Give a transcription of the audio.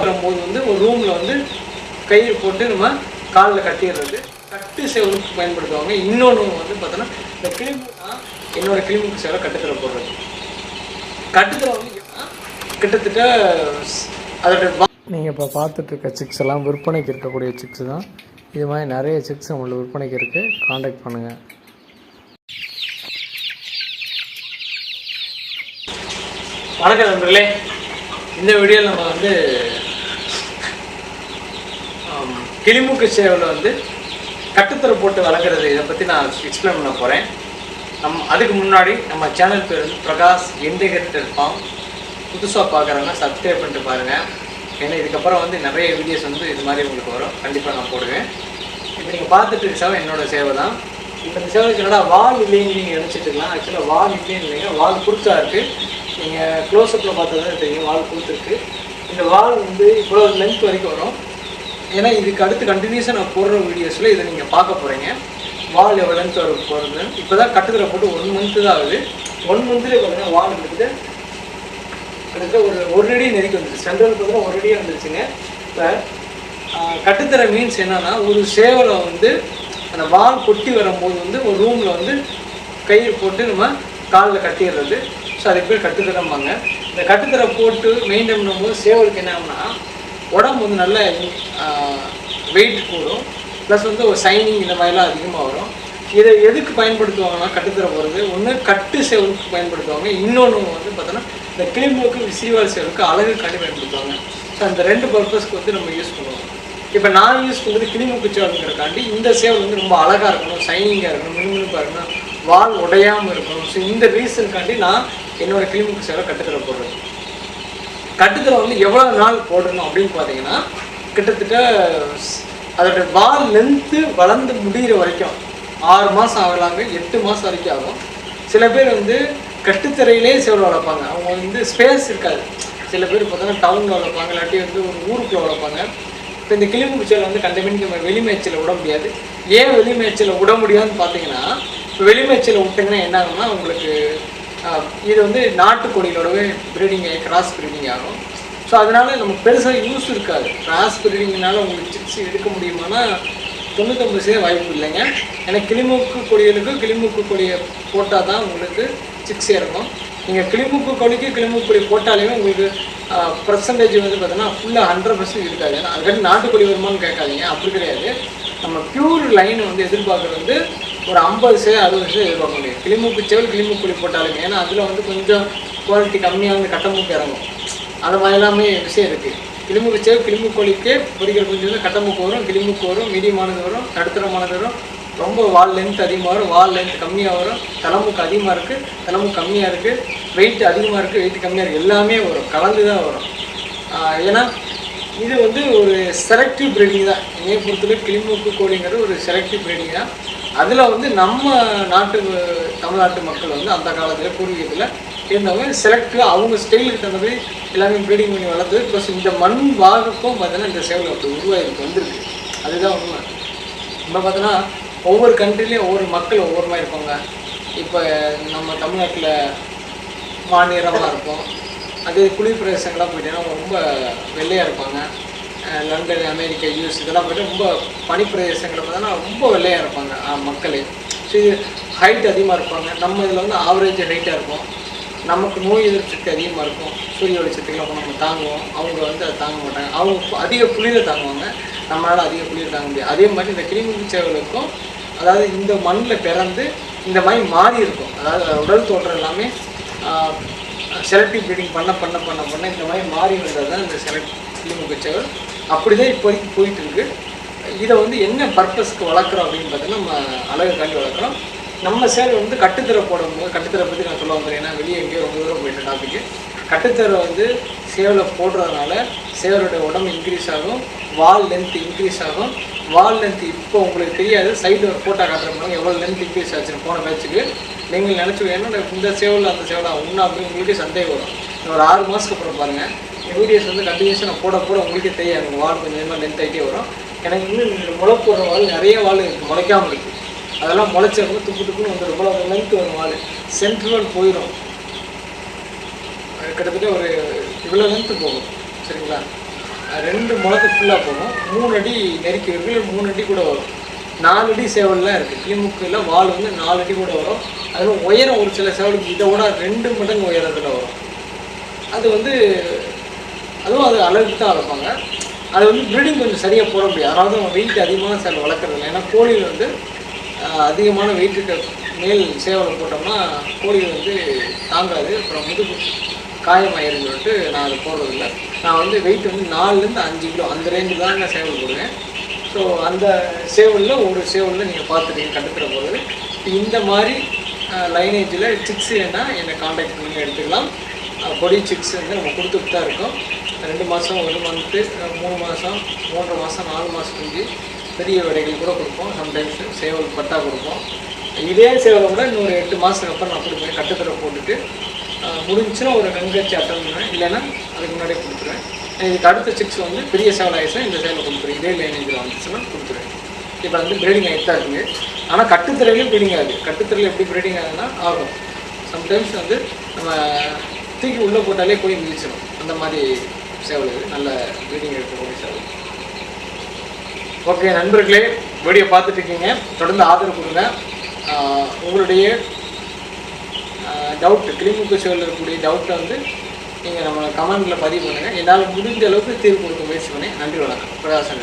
அப்புறம் போது வந்து ஒரு ரூமில் வந்து கயிறு போட்டு நம்ம காலில் கட்டிடுறது. கட்டு சேவலுக்கு பயன்படுத்துவாங்க. இன்னொன்று வந்து பார்த்தோன்னா இந்த கிளிமு தான் என்னோட கிளிமுக்கு சேவலை கட்டுத்தர போடுறது. கட்டுத்தர வந்து கிட்டத்தட்ட அதோட நீங்கள் இப்போ பார்த்துட்டு இருக்க சிக்ஸ் எல்லாம் விற்பனைக்கு இருக்கக்கூடிய சிக்ஸ் தான். இது மாதிரி நிறைய சிக்ஸ் உங்களுக்கு விற்பனைக்கு இருக்குது காண்டாக்ட் பண்ணுங்கள் வணக்கம் நண்பர்களே. இந்த வீடியோவில் நம்ம வந்து கிளிமூக்கு சேவல் வந்து கட்டுத்தர போட்டு வளர்க்குறது இதை பற்றி நான் எக்ஸ்பிளைன் பண்ண போகிறேன் நம் அதுக்கு முன்னாடி நம்ம சேனல் பேர் வந்து பிரகாஷ் இன்டிகிரேட்டட் ஃபார்ம் புதுசாக பார்க்குறவங்க சப்ஸ்கிரைப் பண்ணிட்டு பாருங்கள் ஏன்னா இதுக்கப்புறம் வந்து நிறைய வீடியோஸ் வந்து இது மாதிரி உங்களுக்கு வரும். கண்டிப்பாக நான் போடுவேன். இப்போ நீங்கள் பார்த்துட்டு இருக்க சேவை என்னோட சேவை தான். இப்போ இந்த சேவைக்கு என்னடா வால் இல்லைன்னு நீங்கள் நினச்சிட்டுக்கலாம் ஆக்சுவலாக வால் இல்லைன்னு இல்லைங்க. வால் குறுக்கா இருக்குது நீங்கள் க்ளோஸ்அப்பில் பார்த்தா தான் தெரியும். வால் கொடுத்துருக்கு இந்த வால் வந்து இவ்வளோ லென்த் வரைக்கும் வரும். ஏன்னா இதுக்கு அடுத்து கண்டினியூஸாக நான் போடுற வீடியோஸில் இதை நீங்கள் பார்க்க போகிறீங்க வால் எவ்வளோன்னு சொல்ல போகிறது இப்போ தான் கட்டுதலை போட்டு ஒன் மந்த்து தான் ஆகுது. ஒன் மந்த்லேயே பார்த்தீங்கன்னா வால் இருக்குது கிட்டத்தட்ட ஒரு ஒரு அடி நெருக்கி வந்துருச்சு. சென்ட்ரல் பார்த்தீங்கன்னா ஒரு அடியாக வந்துருச்சுங்க இப்போ கட்டுத்தர மீன்ஸ் என்னன்னா ஒரு சேவலை வந்து அந்த வால் கொட்டி வரும்போது வந்து ஒரு ரூமில் வந்து கயிறு போட்டு நம்ம காலில் கட்டிடுறது. ஸோ அதுக்கு பேர் கட்டுத்தரம்பாங்க? இந்த கட்டுத்தரை போட்டு மெயின்டைன் பண்ணும்போது சேவலுக்கு என்ன ஆகும்னா உடம்பு வந்து நல்ல வெயிட் கூடும். ப்ளஸ் வந்து ஒரு சைனிங் இந்த மாதிரிலாம் அதிகமாக வரும். இதை எதுக்கு பயன்படுத்துவாங்கன்னா கட்டுத்தர போகிறது ஒன்று கட்டு சேவலுக்கு பயன்படுத்துவாங்க. இன்னொன்று வந்து பார்த்தோன்னா இந்த கிளிம்புக்கு செவலுக்கு அழகு அழகுக்காண்டி பயன்படுத்துவாங்க. ஸோ அந்த ரெண்டு பர்பஸ்க்கு வந்து நம்ம யூஸ் பண்ணுவோம். இப்போ நான் யூஸ் பண்ணுறது கிளிமுக்கு சேவலுங்கிறக்காண்டி இந்த சேவல் வந்து ரொம்ப அழகாக இருக்கணும் சைனிங்காக இருக்கணும் மினுமினுப்பாக இருக்கணும் வால் உடையாமல் இருக்கணும். ஸோ இந்த ரீசனுக்காண்டி நான் என்னோடய கிளிமுக்கு சேவலை கட்டுத்தர போடுறது கட்டுத்தரை வந்து எவ்வளோ நாள் போடணும் அப்படின்னு பார்த்தீங்கன்னா கிட்டத்தட்ட அதோட வால் லென்த்து வளர்ந்து முடிகிற வரைக்கும் ஆறு மாதம் ஆகலாங்க எட்டு மாதம் வரைக்கும் ஆகும். சில பேர் வந்து கட்டுத்தரையிலே சேவல் வளர்ப்பாங்க. அவங்க வந்து ஸ்பேஸ் இருக்காது. சில பேர் பார்த்தோன்னா டவுனில் வளர்ப்பாங்க இல்லாட்டி வந்து ஒரு ஊருக்குள்ளே வளர்ப்பாங்க. இப்போ இந்த கிளிம்பு வந்து கண்டமெண்ட் நம்ம வெளி மேய்ச்சல விட முடியாது. ஏன் வெளிமேய்ச்சலை விட முடியாதுன்னு பார்த்தீங்கன்னா இப்போ வெளிமேய்ச்சலை விட்டிங்கன்னா என்ன ஆகும்னா உங்களுக்கு இது வந்து நாட்டுக்கொடிகளோடவே ப்ரீடிங் ஆகி கிராஸ் ப்ரீடிங் ஆகும். ஸோ அதனால் நம்ம பெருசாக யூஸ் இருக்காது. கிராஸ் ப்ரீடிங்னால உங்களுக்கு சிக்ஸ் எடுக்க முடியுமானா தொண்ணூத்தொம்பது சதவீதம் வாய்ப்பு இல்லைங்க. ஏன்னா கிளிமூக்கு கொடிகளுக்கு கிளிமூக்கு கொடியை போட்டால் தான் உங்களுக்கு சிக்ஸ் இறங்கும். நீங்கள் கிளிமூக்கு கொடிக்கு கிளிமூக்கு கொடி போட்டாலுமே உங்களுக்கு பர்சன்டேஜ் வந்து பார்த்தீங்கன்னா ஃபுல்லாக ஹண்ட்ரட் பர்சன்ட் இருக்காது. ஏன்னா அதுக்காண்டி நாட்டுக்கோழி வருமானு கேட்காதீங்க. அப்படி கிடையாது. நம்ம பியூர் லைன் வந்து எதிர்பார்க்குறது வந்து ஒரு ஐம்பது சதவீதம் அறுபது சதவீதம் எதிர்பார்க்க முடியும். கிளிமூக்கு செவல் கிளிமூக்குழி கொடி ஏன்னா அதில் வந்து கொஞ்சம் குவாலிட்டி கம்மியாக வந்து கட்டமூக்கு இறங்கும். அந்த மாதிரி எல்லாமே விஷயம் இருக்குது கிளிமுக்கு சேவ் கிளிமுக்கோழிக்கு பொறிக்கிற குஞ்சு வந்து கட்டமுக்கு வரும் கிளிமுக்கு வரும் மீடியமானது வரும் நடுத்தரமானது வரும். ரொம்ப வால் லென்த் அதிகமாக வரும் வால் லென்த் கம்மியாக வரும். தலைமுக்கு அதிகமாக இருக்குது தலைமுக்கு கம்மியாக இருக்குது வெயிட் அதிகமாக இருக்குது வெயிட் கம்மியாக இருக்குது எல்லாமே வரும். கலந்து தான் வரும். ஏன்னா இது வந்து ஒரு செலக்டிவ் ப்ரீடிங் தான். என்னைய பொறுத்தவரை கிளிமூக்கு கோழிங்கிறது ஒரு செலக்டிவ் ப்ரீடிங் தான். அதில் வந்து நம்ம நாட்டு தமிழ்நாட்டு மக்கள் வந்து அந்த காலத்தில் பூர்வீகத்தில் இருந்தவங்க செலக்டிவாக அவங்க ஸ்டைலுக்கு தகுந்த மாதிரி எல்லாமே ப்ரீடிங் பண்ணி வளர்த்து ப்ளஸ் இந்த மண் வாகுக்கும் பார்த்தீங்கன்னா இந்த சேவல் அப்படி உருவாகிருக்கு வந்திருக்கு. அதுதான் உண்மை. இப்போ பார்த்தோன்னா ஒவ்வொரு கண்ட்ரிலையும் ஒவ்வொரு மக்கள் ஒவ்வொரு மாதிரி இருப்பாங்க. இப்போ நம்ம தமிழ்நாட்டில் மாநிலமாக இருக்கும் அதே குளிர் பிரதேசங்கள்லாம் போயிட்டீங்கன்னா ரொம்ப வெள்ளையாக இருப்பாங்க. லண்டன் அமெரிக்கா யூஎஸ் இதெல்லாம் போயிட்டு ரொம்ப பனிப்பிரதேசங்களில் பார்த்தோன்னா ரொம்ப வெள்ளையாக இருப்பாங்க மக்களே. ஸோ இது ஹைட் அதிகமாக இருப்பாங்க. நம்ம இதில் வந்து ஆவரேஜ் ஹைட்டாக இருக்கும் நமக்கு நோய் எதிர்ப்பு சக்தி அதிகமாக இருக்கும். சூரிய வெளிச்சத்துக்குலாம் அப்போ நம்ம தாங்குவோம். அவங்க வந்து அதை தாங்க மாட்டாங்க. அவங்க அதிக குளிரை தாங்குவாங்க. நம்மளால் அதிக குளிர் தாங்க முடியாது. அதே மாதிரி இந்த கிருமி சேவலுக்கும் அதாவது இந்த மண்ணில் பிறந்து இந்த மாதிரி மாறி இருக்கும். அதாவது உடல் தோற்றம் எல்லாமே செலக்டிவ் ப்ரீடிங் பண்ண பண்ண பண்ண பண்ண இந்த மாதிரி மாறி வந்தது தான் இந்த செலக்ட் கிளிமுக்கு சேவல். அப்படி தான் இப்போதைக்கு போயிட்டு இருக்கு இதை வந்து என்ன பர்பஸ்க்கு வளர்க்குறோம் அப்படின்னு பார்த்தீங்கன்னா நம்ம அழகுக்காண்டி வளர்க்குறோம். நம்ம சேவை வந்து கட்டுத்தரை போடும்போது கட்டுத்தரை பற்றி நான் சொல்ல வந்தேன். ஏன்னா வெளியே எங்கேயோ ரொம்ப தூரம் போயிட்ட டாபிக்கு கட்டுத்தரை வந்து சேவலை போடுறதுனால சேவலோட உடம்பு இன்க்ரீஸ் ஆகும். வால் லென்த் இன்க்ரீஸ் ஆகும். வால் லென்த் இப்போ உங்களுக்கு தெரியாது. சைடில் ஒரு ஃபோட்டோ காட்டுறப்போ எவ்வளோ லென்த் இன்க்ரீஸ் ஆச்சுன்னு போன பேட்சுக்கு நீங்கள் நினச்சி என்ன இந்த சேவலில் அந்த சேவலாக ஒன்றா அப்படின்னு உங்களுக்கே சந்தேகம் வரும். ஒரு ஆறு மாதத்துக்கு அப்புறம் பாருங்கள் வீடியோஸ் வந்து கண்டினியூஸாக நான் போட போட உங்களுக்கே தெரியாது. எனக்கு வால் கொஞ்சம் கொஞ்சமாக லென்த் ஆகிட்டே வரும். எனக்கு இன்னும் இந்த முளை போடுற வால் நிறைய வால் இருக்குது முளைக்காமல் இருக்குது அதெல்லாம் முளைச்சப்போ துப்பு துப்புன்னு வந்துடும் இவ்வளோ லென்த் வரும் வால். சென்ட்ரல் போயிடும் அது கிட்டத்தட்ட ஒரு இவ்வளோ லென்த்து போகும். சரிங்களா? ரெண்டு முளைக்கு ஃபுல்லாக போகும். மூணு அடி நெருக்கி இருக்கு. மூணு அடி கூட வரும். நாலு அடி சேவல்லாம் இருக்குது கிளிமுக்கில் வால் வந்து நாலு அடி கூட வரும். அதில் உயரம் ஒரு சில சேவலுக்கு இதை விட ரெண்டு மடங்கு உயரத்தில் வரும். அது வந்து அதுவும் அது அழகு தான் வளர்ப்பாங்க. அது வந்து ப்ரீடிங் கொஞ்சம் சரியாக போட முடியாது. அதாவது தான் வெயிட் அதிகமான சேவல் வளர்க்குறது இல்லை. ஏன்னா கோழியில் வந்து அதிகமான வெயிட் இருக்க மேல் சேவலை போட்டோம்னா கோழிகள் வந்து தாங்காது. அப்புறம் முதுகு காயமாயிருன்னு சொல்லிட்டு நான் அதை போடுறதில்ல நான் வந்து வெயிட் வந்து நாலுலேருந்து அஞ்சு கிலோ அந்த ரேஞ்சில் தான் நான் சேவல் போடுவேன். ஸோ அந்த சேவலில் ஒரு சேவலில் நீங்கள் பார்த்துட்டீங்க கண்டுக்கிற போது இந்த மாதிரி லைனேஜில் சிக்ஸ் வேணா என்னை காண்டாக்ட் பண்ணி எடுத்துக்கலாம். பொடி சிக்ஸ் வந்து நம்ம கொடுத்துட்டு தான் இருக்கோம். ரெண்டு மாதம் ஒரு மந்த்து மூணு மாதம் மூன்றரை மாதம் நாலு மாதம் குஞ்சு பெரிய விடைகள் கூட கொடுப்போம். சம்டைம்ஸ் சேவல் பட்டா கொடுப்போம். இதே சேவலை கூட இன்னொரு எட்டு மாதத்துக்கு அப்புறம் நான் கொடுப்பேன் கட்டுத்தரை போட்டுட்டு முடிஞ்சுன்னா ஒரு கண்காட்சி அட்டன் பண்ணுவேன் இல்லைன்னா அதுக்கு முன்னாடியே கொடுத்துருவேன். இதுக்கு அடுத்த சிக்ஸ் வந்து பெரிய சேவல் ஆயிடுச்சுன்னா இந்த சேவலை கொடுத்துருவேன். இதே லைனேஜில் வந்துச்சுன்னா கொடுத்துருவேன். இப்போ வந்து ப்ரீடிங் ஆகிட்டு தான் இருக்குது. ஆனால் கட்டுத்திரையிலும் ப்ரீடிங் ஆகுது. கட்டுத்திரையில் எப்படி ப்ரீடிங் ஆகுதுன்னா ஆகும் சம்டைம்ஸ் வந்து நம்ம தூக்கி உள்ளே போட்டாலே போய் மிதிச்சிடும் அந்த மாதிரி சேவல் இது. நல்ல ப்ரீடிங் எடுக்கக்கூடிய சேவல். ஓகே நண்பர்களே வீடியோ பார்த்துட்ருக்கீங்க. தொடர்ந்து ஆதரவு கொடுங்க. உங்களுடைய டவுட்டு கிளிமுக்கு சேவல் இருக்கக்கூடிய டவுட்டை வந்து நீங்கள் நம்ம கமெண்ட்டில் பதிவு பண்ணுங்கள் என்னால் முடிஞ்ச அளவுக்கு தீர்வு கொடுக்க முயற்சி பண்ணேன். நன்றி வணக்கம். பிரகாசன்